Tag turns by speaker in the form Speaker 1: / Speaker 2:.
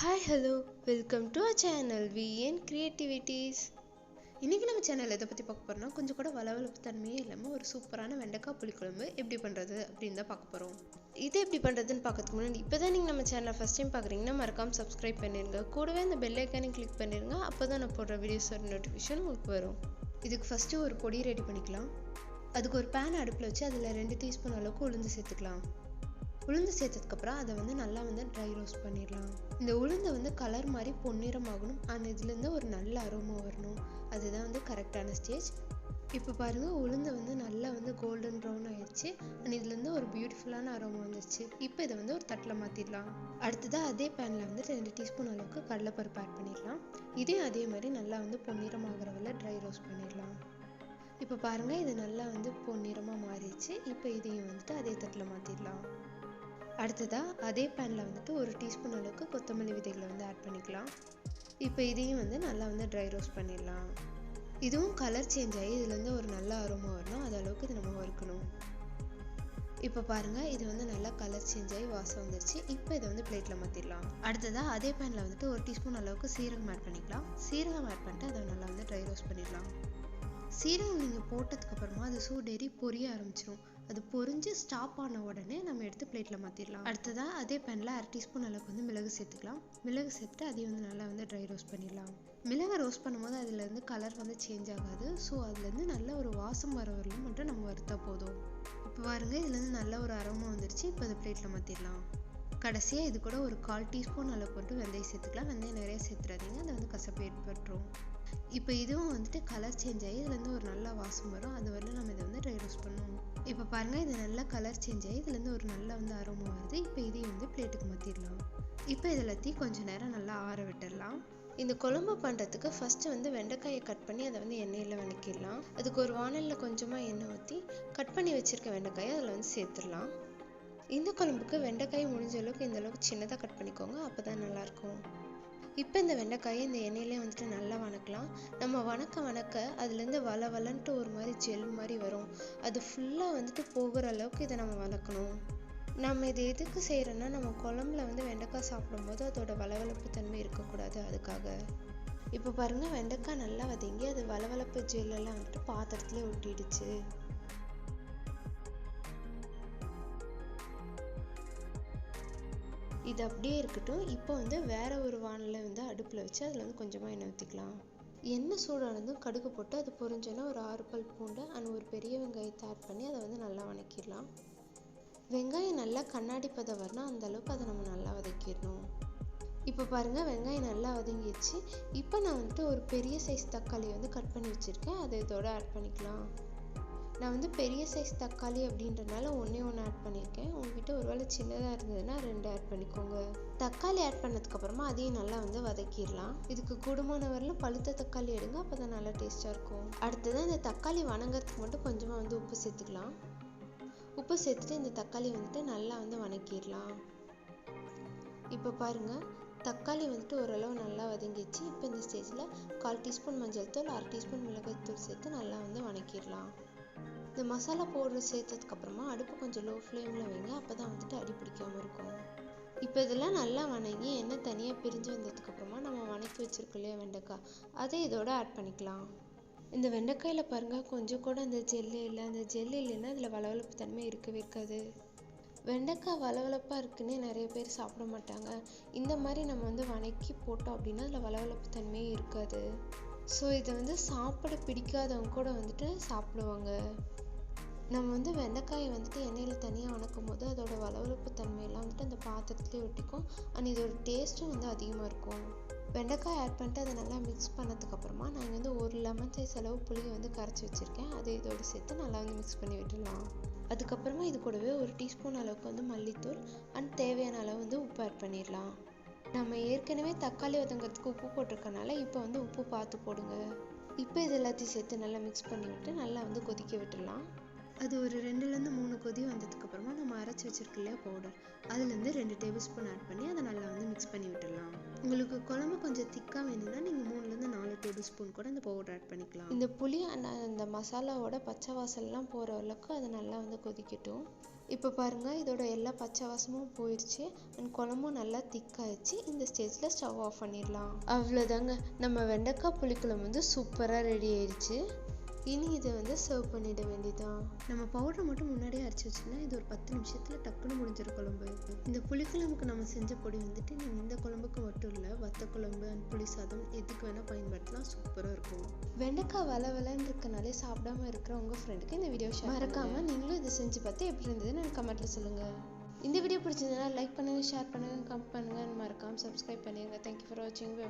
Speaker 1: Hi hello welcome to a channel VN creativities இன்றைக்கி நம்ம channel எதை பற்றி பார்க்க போகிறோம்னா கொஞ்சம் கூட வளவளப்பு தன்மையே இல்லாமல் ஒரு சூப்பரான வெண்டைக்காய் புளிக்குழம்பு எப்படி பண்ணுறது அப்படின்னு தான் பார்க்க போகிறோம் இது எப்படி பண்ணுறதுன்னு பார்க்கறதுக்கு முன்னாடி இப்போ தான் நீங்கள் நம்ம சேனலை ஃபஸ்ட் டைம் பார்க்குறீங்கன்னா மறக்காமல் சப்ஸ்கிரைப் பண்ணிடுங்க கூடவே அந்த பெல் ஐக்கானையும் கிளிக் பண்ணிடுங்க அப்போ தான் நான் போடுற வீடியோஸோட நோட்டிஃபிகேஷன் உங்களுக்கு வரும். இதுக்கு ஃபஸ்ட்டு ஒரு பொடி ரெடி பண்ணிக்கலாம். அதுக்கு ஒரு பேன் அடுப்பில் வச்சு அதில் ரெண்டு டீஸ்பூன் அளவுக்கு உளுந்து சேர்த்துக்கலாம். உளுந்து சேர்த்ததுக்கப்புறம் அதை வந்து நல்லா வந்து ட்ரை ரோஸ்ட் பண்ணிடலாம். இந்த உளுந்தை வந்து கலர் மாதிரி பொன்னிறமாகணும். ஆனால் இதுலேருந்து ஒரு நல்ல அரோமா வரணும். அதுதான் வந்து கரெக்டான ஸ்டேஜ் இப்போ பாருங்கள் உளுந்தை வந்து நல்லா வந்து கோல்டன் ப்ரௌன் ஆயிடுச்சு. அண்ட் இதுலேருந்து ஒரு பியூட்டிஃபுல்லான அரோமா வந்துருச்சு. இப்போ இதை வந்து ஒரு தட்டில் மாற்றிடலாம் அடுத்ததாக அதே பேனில் வந்து ரெண்டு டீஸ்பூன் அளவுக்கு கடலைப்பருப்பு ஆட் பண்ணிடலாம். இதையும் அதே மாதிரி நல்லா வந்து பொன்னிறமாகறவரை ட்ரை ரோஸ்ட் பண்ணிடலாம். இப்போ பாருங்கள் இது நல்லா வந்து பொன்னிறமாக மாறிடுச்சு. இப்போ இதையும் வந்துட்டு அதே தட்டில் மாற்றிடலாம் அடுத்ததாக அதே பேனில் வந்துட்டு ஒரு டீஸ்பூன் அளவுக்கு கொத்தமல்லி விதைகளை வந்து ஆட் பண்ணிக்கலாம். இப்போ இதையும் வந்து நல்லா வந்து ட்ரை ரோஸ்ட் பண்ணிடலாம். இதுவும் கலர் சேஞ்ச் ஆகி இதுலேருந்து ஒரு நல்ல அருமா வரணும். அது அளவுக்கு இது நம்ம வறுக்கணும். இப்போ பாருங்கள் இது வந்து நல்லா கலர் சேஞ்ச் ஆகி வாசம் வந்துருச்சு. இப்போ இதை வந்து பிளேட்டில் மாற்றிடலாம் அடுத்ததாக அதே பேனில் வந்துட்டு ஒரு டீஸ்பூன் அளவுக்கு சீரகம் ஆட் பண்ணிக்கலாம். சீரகம் ஆட் பண்ணிட்டு அதை நல்லா வந்து ட்ரை ரோஸ்ட் பண்ணிடலாம். சீரகம் நீங்கள் போட்டதுக்கப்புறமா அது சூடேறி பொரிய ஆரம்பிச்சிடும் அது பொரிஞ்சு ஸ்டாப் ஆன உடனே நம்ம எடுத்து பிளேட்டில் மாற்றிடலாம் அடுத்ததாக அதே பேனில் அரை டீஸ்பூன் அளவுக்கு வந்து மிளகு சேர்த்துக்கலாம். மிளகு சேர்த்துட்டு அதையும் வந்து நல்லா வந்து ட்ரை ரோஸ்ட் பண்ணிடலாம். மிளகை ரோஸ்ட் பண்ணும்போது அதுலேருந்து கலர் வந்து சேஞ்ச் ஆகாது. ஸோ அதுலேருந்து நல்ல ஒரு வாசம் வர வரலும் மட்டும் நம்ம வறுத்தா போதும். இப்போ பாருங்க இதுலேருந்து நல்ல ஒரு அரோமா வந்துருச்சு. இப்போ அது பிளேட்டில் மாற்றிடலாம் கடைசியாக இது கூட ஒரு கால் டீஸ்பூன் அளவு போட்டு வெந்தயம் சேர்த்துக்கலாம். வெந்தயம் நிறைய சேர்த்துறாதீங்க அது வந்து கசப்பு ஏற்பட்டுரும் இப்போ இதுவும் வந்துட்டு கலர் சேஞ்ச் ஆகி இதுலேருந்து ஒரு நல்ல வாசம் வரும். அது வரலும் நம்ம இதை வந்து ட்ரை ரோஸ்ட் பண்ணுவோம் இப்போ பாருங்கள் இது நல்லா கலர் சேஞ்ச் ஆகி இதுலேருந்து ஒரு நல்ல வந்து அரோமா வருது. இப்போ இதையும் வந்து பிளேட்டுக்கு மாற்றிடலாம் இப்போ இது எல்லாத்தையும் கொஞ்சம் நேரம் நல்லா ஆற விட்டுடலாம் இந்த குழம்பு பண்ணுறதுக்கு ஃபஸ்ட்டு வந்து வெண்டைக்காயை கட் பண்ணி அதை வந்து எண்ணெயில் வணக்கிடலாம் அதுக்கு ஒரு வானலில் கொஞ்சமாக எண்ணெய் ஊற்றி கட் பண்ணி வச்சுருக்க வெண்டைக்காயை அதில் வந்து சேர்த்துடலாம். இந்த குழம்புக்கு வெண்டைக்காய் முடிஞ்ச அளவுக்கு இந்த அளவுக்கு சின்னதாக கட் பண்ணிக்கோங்க. அப்போ தான் நல்லாயிருக்கும் இப்போ இந்த வெண்டைக்காயை இந்த எண்ணெயிலே வந்துட்டு நல்லா வணக்கலாம். நம்ம வணக்க வணக்க அதுலேருந்து வள வளன்ட்டு ஒரு மாதிரி ஜெல் மாதிரி வரும். அது ஃபுல்லாக வந்துட்டு போகிற அளவுக்கு இதை நம்ம வளர்க்கணும் நம்ம இது எதுக்கு செய்கிறோன்னா நம்ம குழம்புல வந்து வெண்டைக்காய் சாப்பிடும்போது அதோட வளவளப்பு தன்மை இருக்கக்கூடாது அதுக்காக. இப்போ பாருங்கள் வெண்டைக்காய் நல்லா வதங்கி அது வளவளப்பு ஜெல்லெல்லாம் வந்துட்டு பாத்திரத்துலேயே ஒட்டிடுச்சு. இது அப்படியே இருக்கட்டும். இப்போ வந்து வேற ஒரு வானலை அடுப்பில் வச்சு அதில் வந்து கொஞ்சமாக எண்ணெய் ஊற்றிக்கலாம் எண்ணெய் சூடானதும் கடுகு போட்டு அது பொரிஞ்சோன்னா ஒரு ஆறு பல் பூண்டு அண்ட் ஒரு பெரிய வெங்காயத்தை ஆட் பண்ணி அதை வந்து நல்லா வதக்கிடலாம். வெங்காயம் நல்லா கண்ணாடி பதம் வரணும். அந்த அளவுக்கு அதை நம்ம நல்லா வதக்கிடணும். இப்போ பாருங்கள் வெங்காயம் நல்லா வதங்கிடுச்சு. இப்போ நான் வந்துட்டு ஒரு பெரிய சைஸ் தக்காளி வந்து கட் பண்ணி வச்சுருக்கேன். அதை இதோட ஆட் பண்ணிக்கலாம். நான் வந்து பெரிய சைஸ் தக்காளி அப்படின்றனால ஒன்றே ஒன்று ஆட் பண்ணியிருக்கேன் உங்ககிட்ட ஒருவேளை சின்னதாக இருந்ததுன்னா ரெண்டு ஆட் பண்ணிக்கோங்க. தக்காளி ஆட் பண்ணதுக்கப்புறமா அதையும் நல்லா வந்து வதக்கிடலாம். இதுக்கு கூடுமான வரலும் பழுத்த தக்காளி எடுங்க அப்போ தான் நல்லா டேஸ்ட்டாக இருக்கும். அடுத்தது இந்த தக்காளி வணங்குறதுக்கு மட்டும் கொஞ்சமாக வந்து உப்பு சேர்த்துக்கலாம். உப்பு சேர்த்துட்டு இந்த தக்காளி வந்துட்டு நல்லா வந்து வணக்கிடலாம். இப்போ பாருங்கள் தக்காளி வந்துட்டு ஓரளவு நல்லா வதங்கிச்சு இப்போ இந்த ஸ்டேஜில் கால் டீஸ்பூன் மஞ்சள் தூள் அரை டீஸ்பூன் மிளகாய் தூள் சேர்த்து நல்லா வந்து வணக்கிடலாம். இந்த மசாலா பவுடர் சேர்த்ததுக்கப்புறமா அடுப்பு கொஞ்சம் லோ ஃப்ளேமில் வைங்க. அப்போ தான் வந்துட்டு அடி பிடிக்காமல் இருக்கும். இப்போ இதெல்லாம் நல்லா வணங்கி எண்ணெய் தனியாக பிரிஞ்சு வந்ததுக்கப்புறமா நம்ம வணக்கி வச்சுருக்கோம் இல்லையா வெண்டைக்காய்? அதை இதோட ஆட் பண்ணிக்கலாம். இந்த வெண்டைக்காயில் பாருங்கள் கொஞ்சம் கூட அந்த ஜெல்லு இல்லை. அந்த ஜெல்லு இல்லைன்னா அதில் வளவளப்பு தன்மை இருக்கவே இருக்காது. வெண்டைக்காய் வளவளப்பாக இருக்குன்னே நிறைய பேர் சாப்பிட மாட்டாங்க. இந்த மாதிரி நம்ம வந்து வணக்கி போட்டோம் அப்படின்னா அதில் வளவளப்பு தன்மையே இருக்காது. ஸோ இதை வந்து சாப்பிட பிடிக்காதவங்க கூட வந்துட்டு சாப்பிடுவாங்க. நம்ம வந்து வெண்டைக்காயை வந்துட்டு எண்ணெயில் தனியாக வணக்கும் போது அதோடய வளவளப்பு தன்மையெல்லாம் வந்துட்டு அந்த பாத்திரத்துலேயே ஒட்டிக்கும். அண்ட் இதோட டேஸ்ட்டும் வந்து அதிகமாக இருக்கும். வெண்டைக்காய் ஆட் பண்ணிட்டு அதை நல்லா மிக்ஸ் பண்ணதுக்கப்புறமா நான் இங்கே வந்து ஒரு லெமன் சைஸ் அளவு புளியை வந்து கரைச்சி வச்சுருக்கேன். அதை இதோடு சேர்த்து நல்லா வந்து மிக்ஸ் பண்ணி விட்டுடலாம். அதுக்கப்புறமா இது கூடவே ஒரு டீஸ்பூன் அளவுக்கு வந்து மல்லித்தூள் அண்ட் தேவையான அளவு வந்து உப்பு ஆட் பண்ணிடலாம். நம்ம ஏற்கனவே தக்காளி வதங்கிறதுக்கு உப்பு போட்டிருக்கனால இப்போ வந்து உப்பு பார்த்து போடுங்க. இப்போ இது எல்லாத்தையும் சேர்த்து நல்லா மிக்ஸ் பண்ணி விட்டு நல்லா வந்து கொதிக்க விட்டுடலாம். அது ஒரு ரெண்டுலேருந்து மூணு கொதி வந்ததுக்கப்புறமா நம்ம அரைச்சி வச்சிருக்க இல்லையா பவுடர் அதுலேருந்து ரெண்டு டேபிள் ஸ்பூன் ஆட் பண்ணி அதை நல்லா வந்து மிக்ஸ் பண்ணி விட்டுடலாம். உங்களுக்கு குழம்பு கொஞ்சம் திக்காக வேணும்னா நீங்கள் மூணுலேருந்து நாலு டேபிள் ஸ்பூன் கூட இந்த பவுடர் ஆட் பண்ணிக்கலாம். இந்த புளி அந்த அந்த மசாலாவோட பச்சை வாசல்லாம் போகிற அளவுக்கு அதை நல்லா வந்து கொதிக்கட்டும். இப்போ பாருங்கள் இதோட எல்லா பச்சை வாசமும் போயிடுச்சு அண்ட் குழம்பும் நல்லா திக்காயிடுச்சு. இந்த ஸ்டேஜில் ஸ்டவ் ஆஃப் பண்ணிடலாம். அவ்வளோதாங்க நம்ம வெண்டைக்காய் புளிக்குழம்பு வந்து சூப்பராக ரெடி ஆயிடுச்சு. இனி இதை வந்து சர்வ் பண்ணிட வேண்டியதான் நம்ம பவுடரை மட்டும் முன்னாடியே அரைச்சி வச்சுருந்தா இது ஒரு பத்து நிமிஷத்தில் டக்குன்னு முடிஞ்சிடும் குழம்பு. இந்த புளிக்குழம்புக்கு நம்ம செஞ்ச பொடி வந்துட்டு நீங்கள் இந்த குழம்புக்கு மட்டும் இல்லை வத்த குழம்பு அண்ட் புளி சாதம் எதுக்கு வேணால் பயன்படுத்தலாம். சூப்பராக இருக்கும். வெண்டைக்காய் வள வளன்னு இருக்கனாலே சாப்பிடாம இருக்கிற உங்கள் ஃப்ரெண்டுக்கு இந்த வீடியோ ஷேர் மறக்காமல் நீங்களும் இதை செஞ்சு பார்த்து எப்படி இருந்ததுன்னு எனக்கு கமெண்ட்டில் சொல்லுங்கள் இந்த வீடியோ பிடிச்சிருந்ததுன்னா லைக் பண்ணுங்கள் ஷேர் பண்ணுங்கள் கமெண்ட் பண்ணுங்கள் மறக்காமல் சப்ஸ்கிரைப் பண்ணிடுங்க தேங்க்யூ ஃபார் வாட்சிங் பை